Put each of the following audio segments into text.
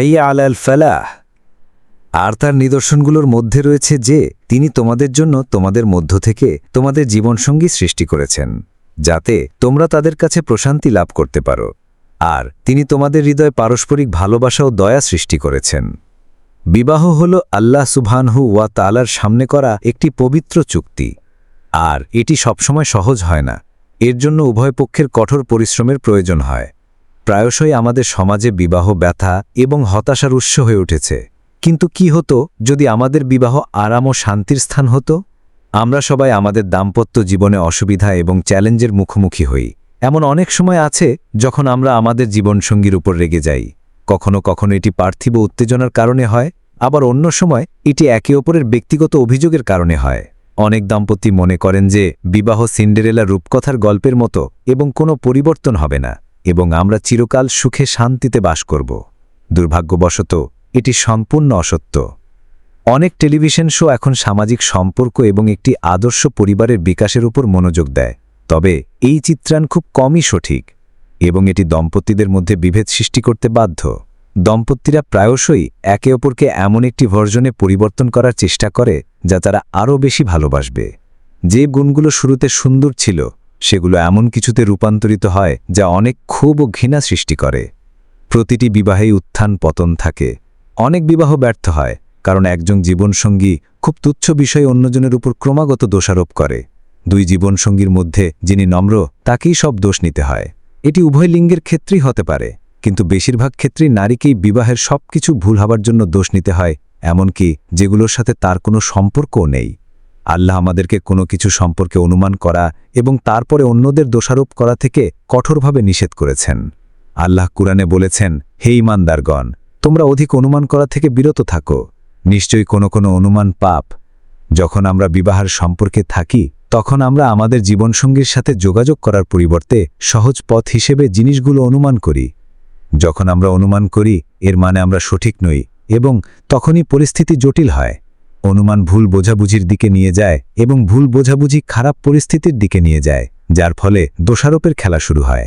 হাইয়া আলাল ফালাহ। আর তার নিদর্শনগুলোর মধ্যে রয়েছে যে, তিনি তোমাদের জন্য তোমাদের মধ্য থেকে তোমাদের জীবনসঙ্গী সৃষ্টি করেছেন, যাতে তোমরা তাদের কাছে প্রশান্তি লাভ করতে পারো। আর তিনি তোমাদের হৃদয়ে পারস্পরিক ভালোবাসা ও দয়া সৃষ্টি করেছেন। বিবাহ হল আল্লাহ সুবহানহু ওয়া তালার সামনে করা একটি পবিত্র চুক্তি। আর এটি সবসময় সহজ হয় না। এর জন্য উভয় পক্ষের কঠোর পরিশ্রমের প্রয়োজন হয়। প্রায়শই আমাদের সমাজে বিবাহ ব্যথা এবং হতাশার উৎস হয়ে উঠেছে। কিন্তু কি হতো যদি আমাদের বিবাহ আরাম ও শান্তির স্থান হতো? আমরা সবাই আমাদের দাম্পত্য জীবনে অসুবিধা এবং চ্যালেঞ্জের মুখোমুখি হই। এমন অনেক সময় আছে যখন আমরা আমাদের জীবনসঙ্গীর উপর রেগে যাই। কখনো কখনো এটি পার্থিব উত্তেজনার কারণে হয়, আবার অন্য সময় এটি একে অপরের ব্যক্তিগত অভিযোগের কারণে হয়। অনেক দম্পতি মনে করেন যে, বিবাহ সিন্ডেরেলা রূপকথার গল্পের মতো এবং কোনো পরিবর্তন হবে না। এবং আমরা চিরকাল সুখে শান্তিতে বাস করব। দুর্ভাগ্যবশত, এটি সম্পূর্ণ অসত্য। অনেক টেলিভিশন শো এখন সামাজিক সম্পর্ক এবং একটি আদর্শ পরিবারের বিকাশের উপর মনোযোগ দেয়, তবে এই চিত্রাণ খুব কমই সঠিক এবং এটি দম্পতিদের মধ্যে বিভেদ সৃষ্টি করতে বাধ্য। দম্পতিরা প্রায়শই একে অপরকে এমন একটি ভর্জনে পরিবর্তন করার চেষ্টা করে যা তারা আরও বেশি ভালোবাসবে। যে গুণগুলো শুরুতে সুন্দর ছিল সেগুলো এমন কিছুতে রূপান্তরিত হয় যা অনেক ক্ষোভ ও ঘৃণা সৃষ্টি করে। প্রতিটি বিবাহেই উত্থান পতন থাকে। অনেক বিবাহ ব্যর্থ হয়, কারণ একজন জীবনসঙ্গী খুব তুচ্ছ বিষয়ে অন্যজনের উপর ক্রমাগত দোষারোপ করে। দুই জীবনসঙ্গীর মধ্যে যিনি নম্র, তাকেই সব দোষ নিতে হয়। এটি উভয় লিঙ্গের ক্ষেত্রেই হতে পারে, কিন্তু বেশিরভাগ ক্ষেত্রেই নারীকেই বিবাহের সব কিছু ভুল হবার জন্য দোষ নিতে হয়, এমনকি যেগুলোর সাথে তার কোনো সম্পর্কও নেই। আল্লাহ আমাদেরকে কোনো কিছু সম্পর্কে অনুমান করা এবং তারপরে অন্যদের দোষারোপ করা থেকে কঠোরভাবে নিষেধ করেছেন। আল্লাহ কুরআনে বলেছেন, হে ইমানদারগণ তোমরা অধিক অনুমান করা থেকে বিরত থাকো। নিশ্চয়ই কোনো কোনো অনুমান পাপ। যখন আমরা বিবাহের সম্পর্কে থাকি, তখন আমরা আমাদের জীবনসঙ্গীর সাথে যোগাযোগ করার পরিবর্তে সহজ পথ হিসেবে জিনিসগুলো অনুমান করি। যখন আমরা অনুমান করি, এর মানে আমরা সঠিক নই এবং তখনই পরিস্থিতি জটিল হয়। অনুমান ভুল বোঝাবুঝির দিকে নিয়ে যায় এবং ভুল বোঝাবুঝি খারাপ পরিস্থিতির দিকে নিয়ে যায়, যার ফলে দোষারোপের খেলা শুরু হয়।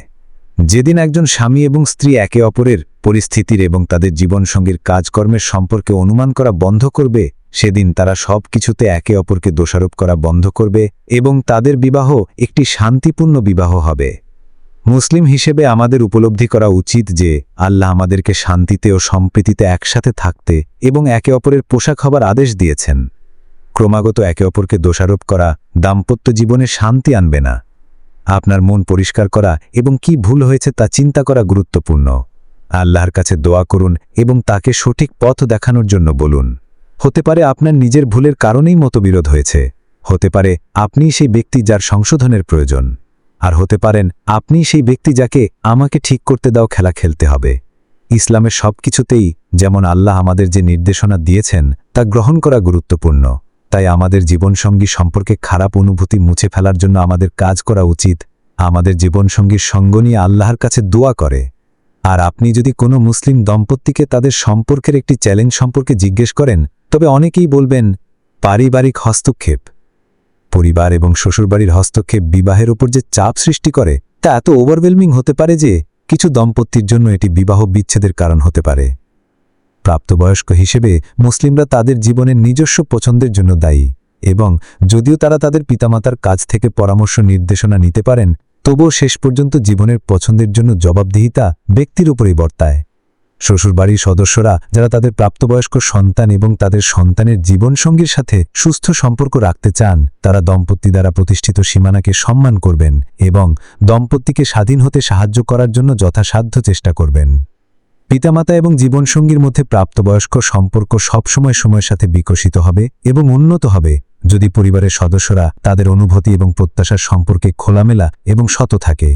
যেদিন একজন স্বামী এবং স্ত্রী একে অপরের পরিস্থিতির এবং তাদের জীবনসঙ্গীর কাজকর্মের সম্পর্কে অনুমান করা বন্ধ করবে, সেদিন তারা সব কিছুতে একে অপরকে দোষারোপ করা বন্ধ করবে এবং তাদের বিবাহ একটি শান্তিপূর্ণ বিবাহ হবে। মুসলিম হিসেবে আমাদের উপলব্ধি করা উচিত যে, আল্লাহ আমাদেরকে শান্তিতে ও সম্প্রীতিতে একসাথে থাকতে এবং একে অপরের পোশাক হবার আদেশ দিয়েছেন। ক্রমাগত একে অপরকে দোষারোপ করা, দাম্পত্য জীবনে শান্তি আনবে না। আপনার মন পরিষ্কার করা এবং কি ভুল হয়েছে তা চিন্তা করা গুরুত্বপূর্ণ। আল্লাহর কাছে দোয়া করুন এবং তাকে সঠিক পথ দেখানোর জন্য বলুন। হতে পারে আপনার নিজের ভুলের কারণেই মতবিরোধ হয়েছে। হতে পারে আপনি সেই ব্যক্তি যার সংশোধনের প্রয়োজন। আর হতে পারেন, আপনি সেই ব্যক্তি যাকে আমাকে ঠিক করতে দাও খেলা খেলতে হবে। ইসলামের সব কিছুতেই যেমন আল্লাহ আমাদের যে নির্দেশনা দিয়েছেন, তা গ্রহণ করা গুরুত্বপূর্ণ। তাই আমাদের জীবনসঙ্গী সম্পর্কে খারাপ অনুভূতি মুছে ফেলার জন্য আমাদের কাজ করা উচিত। আমাদের জীবনসঙ্গীর সঙ্গ নিয়ে আল্লাহর কাছে দোয়া করে। আর আপনি যদি কোনো মুসলিম দম্পতিকে তাদের সম্পর্কের একটি চ্যালেঞ্জ সম্পর্কে জিজ্ঞেস করেন, তবে অনেকেই বলবেন, পারিবারিক হস্তক্ষেপ। পরিবার এবং শ্বশুরবাড়ির হস্তক্ষেপ বিবাহের উপর যে চাপ সৃষ্টি করে, তা এত ওভারওয়েলমিং হতে পারে যে কিছু দম্পতির জন্য এটি বিবাহ বিচ্ছেদের কারণ হতে পারে। প্রাপ্তবয়স্ক হিসেবে মুসলিমরা তাদের জীবনের নিজস্ব পছন্দের জন্য দায়ী এবং যদিও তারা তাদের পিতামাতার কাছ থেকে পরামর্শ নির্দেশনা নিতে পারেন, তবুও শেষ পর্যন্ত জীবনের পছন্দের জন্য জবাবদিহিতা ব্যক্তির উপরেই বর্তায়। শ্বশুরবাড়ির সদস্যরা, যারা তাদের প্রাপ্তবয়স্ক সন্তান এবং তাদের সন্তানের জীবনসঙ্গীর সাথে সুস্থ সম্পর্ক রাখতে চান, তারা দম্পতি দ্বারা প্রতিষ্ঠিত সীমানাকে সম্মান করবেন এবং দম্পতিকে স্বাধীন হতে সাহায্য করার জন্য যথাসাধ্য চেষ্টা করবেন। পিতামাতা এবং জীবনসঙ্গীর মধ্যে প্রাপ্তবয়স্ক সম্পর্ক সবসময় সময়ের সাথে বিকশিত হবে এবং উন্নত হবে, যদি পরিবারের সদস্যরা তাদের অনুভূতি এবং প্রত্যাশার সম্পর্কে খোলামেলা এবং শত থাকে।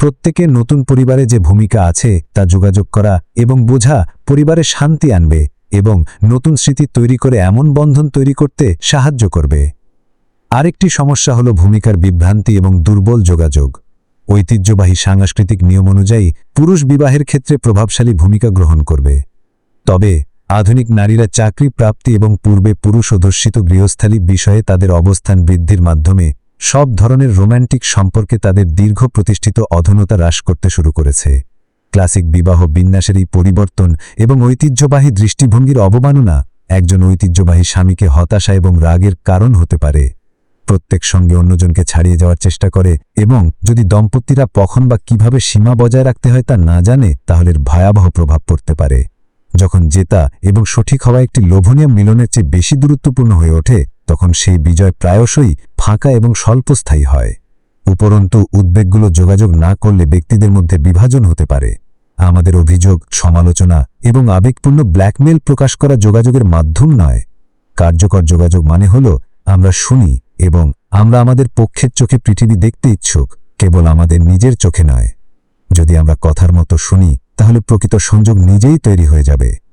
প্রত্যেকের নতুন পরিবারে যে ভূমিকা আছে তা যোগাযোগ করা এবং বোঝা পরিবারে শান্তি আনবে এবং নতুন স্মৃতি তৈরি করে এমন বন্ধন তৈরি করতে সাহায্য করবে। আরেকটি সমস্যা হল ভূমিকার বিভ্রান্তি এবং দুর্বল যোগাযোগ। ঐতিহ্যবাহী সাংস্কৃতিক নিয়ম অনুযায়ী পুরুষ বিবাহের ক্ষেত্রে প্রভাবশালী ভূমিকা গ্রহণ করবে। তবে আধুনিক নারীরা চাকরি প্রাপ্তি এবং পূর্বে পুরুষ অধর্ষিত গৃহস্থালী বিষয়ে তাদের অবস্থান বৃদ্ধির মাধ্যমে সব ধরনের রোম্যান্টিক সম্পর্কে তাদের দীর্ঘ প্রতিষ্ঠিত অধনতা হ্রাস করতে শুরু করেছে। ক্লাসিক বিবাহ বিন্যাসের এই পরিবর্তন এবং ঐতিহ্যবাহী দৃষ্টিভঙ্গির অবমাননা একজন ঐতিহ্যবাহী স্বামীকে হতাশা এবং রাগের কারণ হতে পারে। প্রত্যেক সঙ্গে অন্যজনকে ছাড়িয়ে যাওয়ার চেষ্টা করে এবং যদি দম্পতিরা কখন বা কীভাবে সীমা বজায় রাখতে হয় তা না জানে, তাহলে ভয়াবহ প্রভাব পড়তে পারে। যখন জেতা এবং সঠিক হওয়া একটি লোভনীয় মিলনের চেয়ে বেশি গুরুত্বপূর্ণ হয়ে ওঠে তখন সেই বিজয় প্রায়শই ফাঁকা এবং স্বল্পস্থায়ী হয়। উপরন্তু, উদ্বেগগুলো যোগাযোগ না করলে ব্যক্তিদের মধ্যে বিভাজন হতে পারে। আমাদের অভিযোগ, সমালোচনা এবং আবেগপূর্ণ ব্ল্যাকমেল প্রকাশ করা যোগাযোগের মাধ্যম নয়। কার্যকর যোগাযোগ মানে হল, আমরা শুনি এবং আমরা আমাদের পক্ষের চোখে পৃথিবী দেখতে ইচ্ছুক, কেবল আমাদের নিজের চোখে নয়। যদি আমরা কথার মতো শুনি, তাহলে প্রকৃত সংযোগ নিজেই তৈরি হয়ে যাবে।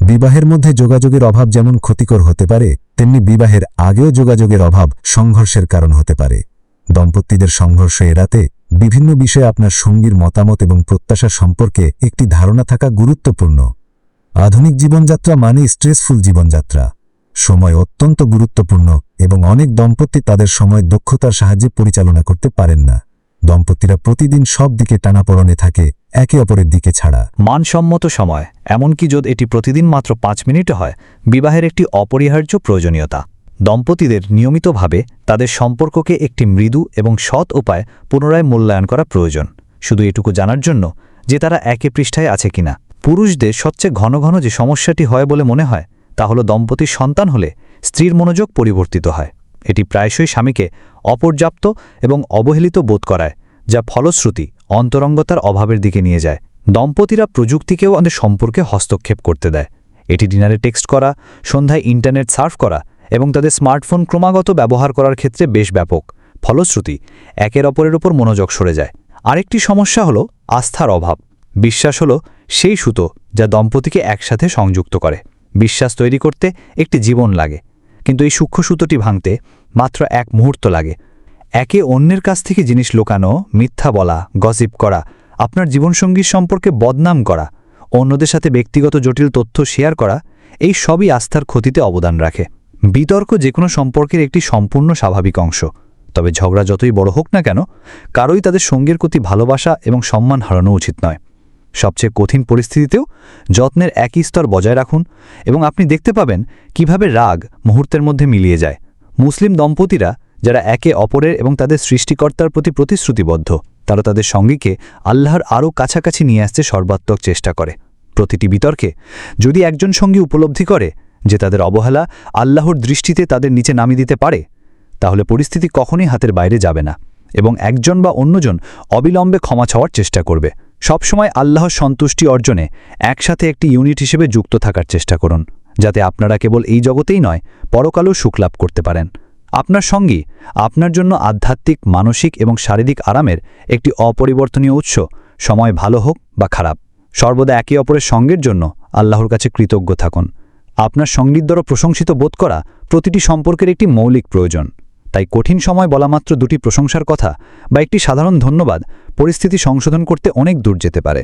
বিবাহের মধ্যে যোগাযোগের অভাব যেমন ক্ষতিকর হতে পারে, তেমনি বিবাহের আগেও যোগাযোগের অভাব সংঘর্ষের কারণ হতে পারে। দম্পতিদের সংঘর্ষ এড়াতে বিভিন্ন বিষয়ে আপনার সঙ্গীর মতামত এবং প্রত্যাশা সম্পর্কে একটি ধারণা থাকা গুরুত্বপূর্ণ। আধুনিক জীবনযাত্রা মানে স্ট্রেসফুল জীবনযাত্রা। সময় অত্যন্ত গুরুত্বপূর্ণ এবং অনেক দম্পতি তাদের সময় দক্ষতার সাহায্যে পরিচালনা করতে পারেন না। দম্পতিরা প্রতিদিন সব দিকে টানাপড়নে থাকে একে অপরের দিকে ছাড়া। মানসম্মত সময়, এমনকি যদি এটি প্রতিদিন মাত্র পাঁচ মিনিট হয়, বিবাহের একটি অপরিহার্য প্রয়োজনীয়তা। দম্পতিদের নিয়মিতভাবে তাদের সম্পর্ককে একটি মৃদু এবং সৎ উপায় পুনরায় মূল্যায়ন করা প্রয়োজন। শুধু এটুকু জানার জন্য যে তারা একে পৃষ্ঠায় আছে কিনা। পুরুষদের সবচেয়ে ঘন ঘন যে সমস্যাটি হয় বলে মনে হয়, তা হল দম্পতির সন্তান হলে স্ত্রীর মনোযোগ পরিবর্তিত হয়। এটি প্রায়শই স্বামীকে অপর্যাপ্ত এবং অবহেলিত বোধ করায়। যা ফলশ্রুতি অন্তরঙ্গতার অভাবের দিকে নিয়ে যায়। দম্পতিরা প্রযুক্তিকেও আমাদের সম্পর্কে হস্তক্ষেপ করতে দেয়। এটি ডিনারে টেক্সট করা, সন্ধ্যায় ইন্টারনেট সার্ফ করা এবং তাদের স্মার্টফোন ক্রমাগত ব্যবহার করার ক্ষেত্রে বেশ ব্যাপক। ফলশ্রুতি একের অপরের ওপর মনোযোগ সরে যায়। আরেকটি সমস্যা হল আস্থার অভাব। বিশ্বাস হল সেই সুতো যা দম্পতিকে একসাথে সংযুক্ত করে। বিশ্বাস তৈরি করতে একটি জীবন লাগে। কিন্তু এই সূক্ষ্ম সুতোটি ভাঙতে মাত্র এক মুহূর্ত লাগে। একে অন্যের কাছ থেকে জিনিস লোকানো, মিথ্যা বলা, গসিপ করা, আপনার জীবনসঙ্গীর সম্পর্কে বদনাম করা, অন্যদের সাথে ব্যক্তিগত জটিল তথ্য শেয়ার করা, এই সবই আস্থার ক্ষতিতে অবদান রাখে। বিতর্ক যে কোনো সম্পর্কের একটি সম্পূর্ণ স্বাভাবিক অংশ। তবে ঝগড়া যতই বড় হোক না কেন, কারোই তাদের সঙ্গীর প্রতি ভালোবাসা এবং সম্মান হারানো উচিত নয়। সবচেয়ে কঠিন পরিস্থিতিতেও যত্নের একই স্তর বজায় রাখুন এবং আপনি দেখতে পাবেন কীভাবে রাগ মুহূর্তের মধ্যে মিলিয়ে যায়। মুসলিম দম্পতিরা যারা একে অপরের এবং তাদের সৃষ্টিকর্তার প্রতি প্রতিশ্রুতিবদ্ধ, তারা তাদের সঙ্গীকে আল্লাহর আরও কাছাকাছি নিয়ে আসতে সর্বাত্মক চেষ্টা করে। প্রতিটি বিতর্কে যদি একজন সঙ্গী উপলব্ধি করে যে তাদের অবহেলা আল্লাহর দৃষ্টিতে তাদের নিচে নামিয়ে দিতে পারে, তাহলে পরিস্থিতি কখনই হাতের বাইরে যাবে না এবং একজন বা অন্যজন অবিলম্বে ক্ষমা চাওয়ার চেষ্টা করবে। সবসময় আল্লাহর সন্তুষ্টি অর্জনে একসাথে একটি ইউনিট হিসেবে যুক্ত থাকার চেষ্টা করুন, যাতে আপনারা কেবল এই জগতেই নয়, পরকালও সুখলাভ করতে পারেন। আপনার সঙ্গী আপনার জন্য আধ্যাত্মিক, মানসিক এবং শারীরিক আরামের একটি অপরিবর্তনীয় উৎস। সময় ভালো হোক বা খারাপ। সর্বদা একে অপরের সঙ্গের জন্য আল্লাহর কাছে কৃতজ্ঞ থাকুন। আপনার সঙ্গীর দ্বারা প্রশংসিত বোধ করা প্রতিটি সম্পর্কের একটি মৌলিক প্রয়োজন। তাই কঠিন সময় বলামাত্র দুটি প্রশংসার কথা বা একটি সাধারণ ধন্যবাদ পরিস্থিতি সংশোধন করতে অনেক দূর যেতে পারে।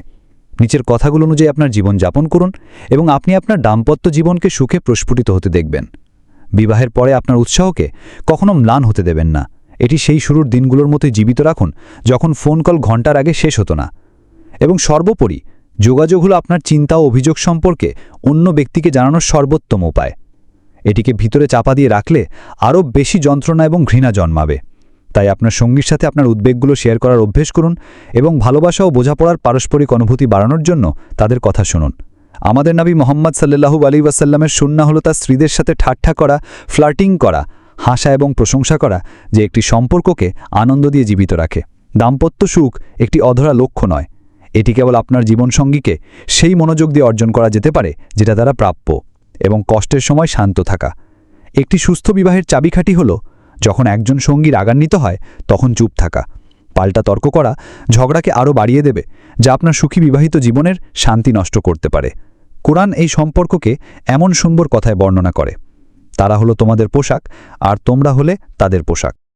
নিচের কথাগুলো অনুযায়ী আপনার জীবন যাপন করুন এবং আপনি আপনার দাম্পত্য জীবনকে সুখে প্রস্ফুটিত হতে দেখবেন। বিবাহের পরে আপনার উৎসাহকে কখনো ম্লান হতে দেবেন না। এটি সেই শুরুর দিনগুলোর মতোই জীবিত রাখুন, যখন ফোন কল ঘণ্টার আগে শেষ হতো না। এবং সর্বোপরি, যোগাযোগ হলো আপনার চিন্তা ও অভিযোগ সম্পর্কে অন্য ব্যক্তিকে জানানোর সর্বোত্তম উপায়। এটিকে ভিতরে চাপা দিয়ে রাখলে আরও বেশি যন্ত্রণা এবং ঘৃণা জন্মাবে। তাই আপনার সঙ্গীর সাথে আপনার উদ্বেগগুলো শেয়ার করার অভ্যেস করুন এবং ভালোবাসা ও বোঝাপড়ার পারস্পরিক অনুভূতি বাড়ানোর জন্য তাদের কথা শুনুন। আমাদের নবী মোহাম্মদ সাল্লাহু আলী ওয়াসাল্লামের সুন্না হলো তার স্ত্রীদের সাথে ঠাট্টা করা, ফ্লার্টিং করা, হাসা এবং প্রশংসা করা, যে একটি সম্পর্ককে আনন্দ দিয়ে জীবিত রাখে। দাম্পত্য সুখ একটি অধরা লক্ষ্য নয়। এটি কেবল আপনার জীবনসঙ্গীকে সেই মনোযোগ দিয়ে অর্জন করা যেতে পারে, যেটা তারা প্রাপ্য এবং কষ্টের সময় শান্ত থাকা। একটি সুস্থ বিবাহের চাবিকাঠি হল, যখন একজন সঙ্গী রাগান্বিত হয়, তখন চুপ থাকা। পাল্টা তর্ক করা ঝগড়াকে আরও বাড়িয়ে দেবে, যা আপনার সুখী বিবাহিত জীবনের শান্তি নষ্ট করতে পারে। কোরআন এই সম্পর্ককে এমন সুন্দর কথায় বর্ণনা করে। তারা হলো তোমাদের পোশাক, আর তোমরা হলে তাদের পোশাক।